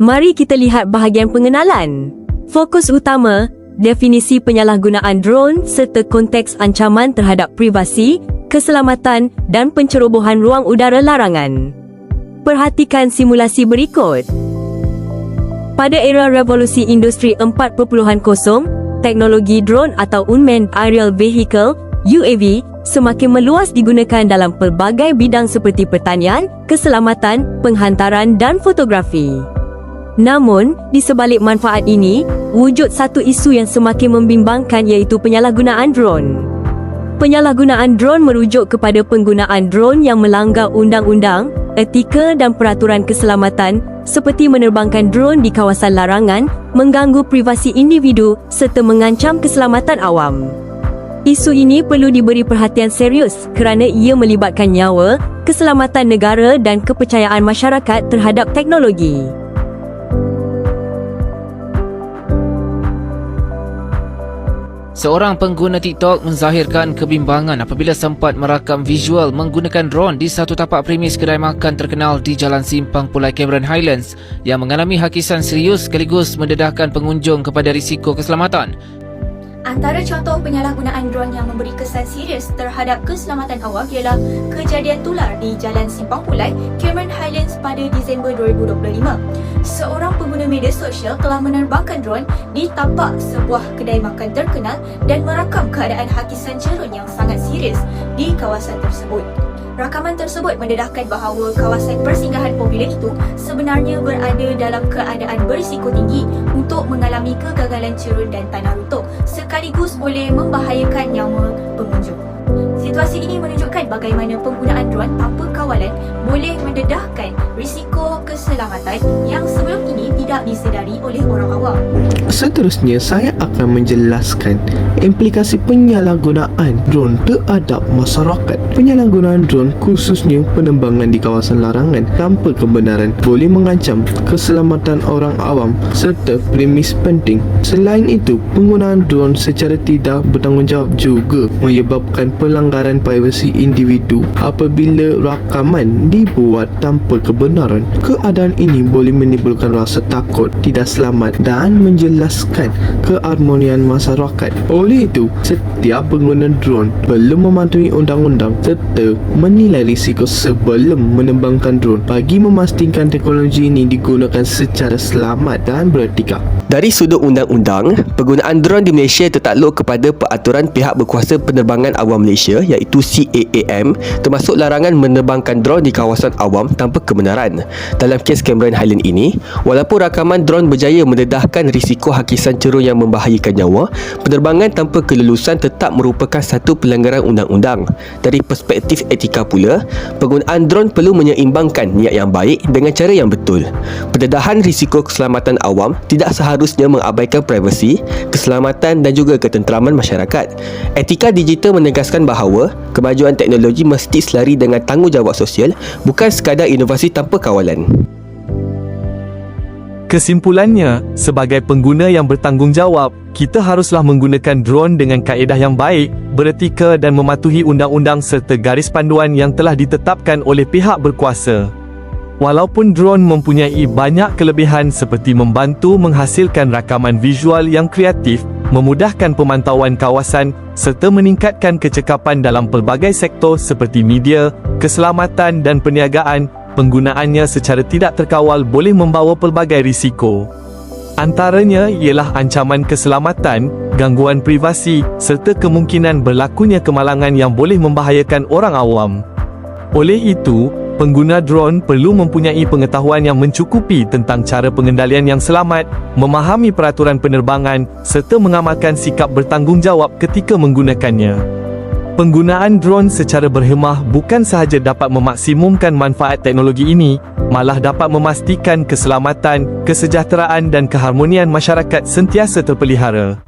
Mari kita lihat bahagian pengenalan. Fokus utama, definisi penyalahgunaan drone serta konteks ancaman terhadap privasi, keselamatan dan pencerobohan ruang udara larangan. Perhatikan simulasi berikut. Pada era revolusi industri 4.0, teknologi drone atau unmanned aerial vehicle UAV semakin meluas digunakan dalam pelbagai bidang seperti pertanian, keselamatan, penghantaran dan fotografi. Namun, di sebalik manfaat ini, wujud satu isu yang semakin membimbangkan iaitu penyalahgunaan drone. Penyalahgunaan drone merujuk kepada penggunaan drone yang melanggar undang-undang, etika dan peraturan keselamatan seperti menerbangkan drone di kawasan larangan, mengganggu privasi individu serta mengancam keselamatan awam. Isu ini perlu diberi perhatian serius kerana ia melibatkan nyawa, keselamatan negara dan kepercayaan masyarakat terhadap teknologi. Seorang pengguna TikTok menzahirkan kebimbangan apabila sempat merakam visual menggunakan drone di satu tapak premis kedai makan terkenal di Jalan Simpang Pulai Cameron Highlands yang mengalami hakisan serius sekaligus mendedahkan pengunjung kepada risiko keselamatan. Antara contoh penyalahgunaan drone yang memberi kesan serius terhadap keselamatan awam ialah kejadian tular di Jalan Simpang Pulai, Cameron Highlands pada Disember 2025. Seorang pengguna media sosial telah menerbangkan drone di tapak sebuah kedai makan terkenal dan merakam keadaan hakisan cerun yang sangat serius di kawasan tersebut. Rakaman tersebut mendedahkan bahawa kawasan persinggahan popular itu sebenarnya berada dalam keadaan berisiko tinggi untuk mengalami kegagalan cerun dan tanah runtuh sekaligus boleh membahayakan nyawa pengunjung. Situasi ini menunjukkan bagaimana penggunaan drone tanpa kawalan boleh mendedahkan risiko keselamatan yang sebelum ini tidak disedari oleh orang awam. Seterusnya, saya akan menjelaskan implikasi penyalahgunaan drone terhadap masyarakat. Penyalahgunaan drone khususnya penerbangan di kawasan larangan tanpa kebenaran boleh mengancam keselamatan orang awam serta premis penting. Selain itu, penggunaan drone secara tidak bertanggungjawab juga menyebabkan pelanggaran privasi individu apabila rakaman dibuat tanpa kebenaran. Keadaan ini boleh menimbulkan rasa takut, tidak selamat dan menjelaskan keharmonian masyarakat. Oleh itu, setiap pengguna drone perlu mematuhi undang-undang serta menilai risiko sebelum menerbangkan drone bagi memastikan teknologi ini digunakan secara selamat dan beretika. Dari sudut undang-undang, penggunaan drone di Malaysia tertakluk kepada peraturan pihak berkuasa penerbangan awam Malaysia iaitu CAAM termasuk larangan menerbangkan drone di kawasan awam tanpa kebenaran. Dalam kes Cameron Highland ini, walaupun rakaman drone berjaya mendedahkan risiko hakisan cerun yang membahayakan nyawa, penerbangan tanpa kelulusan tetap merupakan satu pelanggaran undang-undang. Dari perspektif etika pula, penggunaan drone perlu menyeimbangkan niat yang baik dengan cara yang betul. Pendedahan risiko keselamatan awam tidak seharusnya mengabaikan privasi, keselamatan dan juga ketenteraman masyarakat. Etika digital menegaskan bahawa kemajuan teknologi mesti selari dengan tanggungjawab sosial bukan sekadar inovasi tanpa kawalan. Kesimpulannya, sebagai pengguna yang bertanggungjawab, kita haruslah menggunakan drone dengan kaedah yang baik, beretika dan mematuhi undang-undang serta garis panduan yang telah ditetapkan oleh pihak berkuasa. Walaupun drone mempunyai banyak kelebihan seperti membantu menghasilkan rakaman visual yang kreatif, memudahkan pemantauan kawasan serta meningkatkan kecekapan dalam pelbagai sektor seperti media, keselamatan dan perniagaan, penggunaannya secara tidak terkawal boleh membawa pelbagai risiko. Antaranya ialah ancaman keselamatan, gangguan privasi serta kemungkinan berlakunya kemalangan yang boleh membahayakan orang awam. Oleh itu, pengguna drone perlu mempunyai pengetahuan yang mencukupi tentang cara pengendalian yang selamat, memahami peraturan penerbangan serta mengamalkan sikap bertanggungjawab ketika menggunakannya. Penggunaan drone secara berhemah bukan sahaja dapat memaksimumkan manfaat teknologi ini, malah dapat memastikan keselamatan, kesejahteraan dan keharmonian masyarakat sentiasa terpelihara.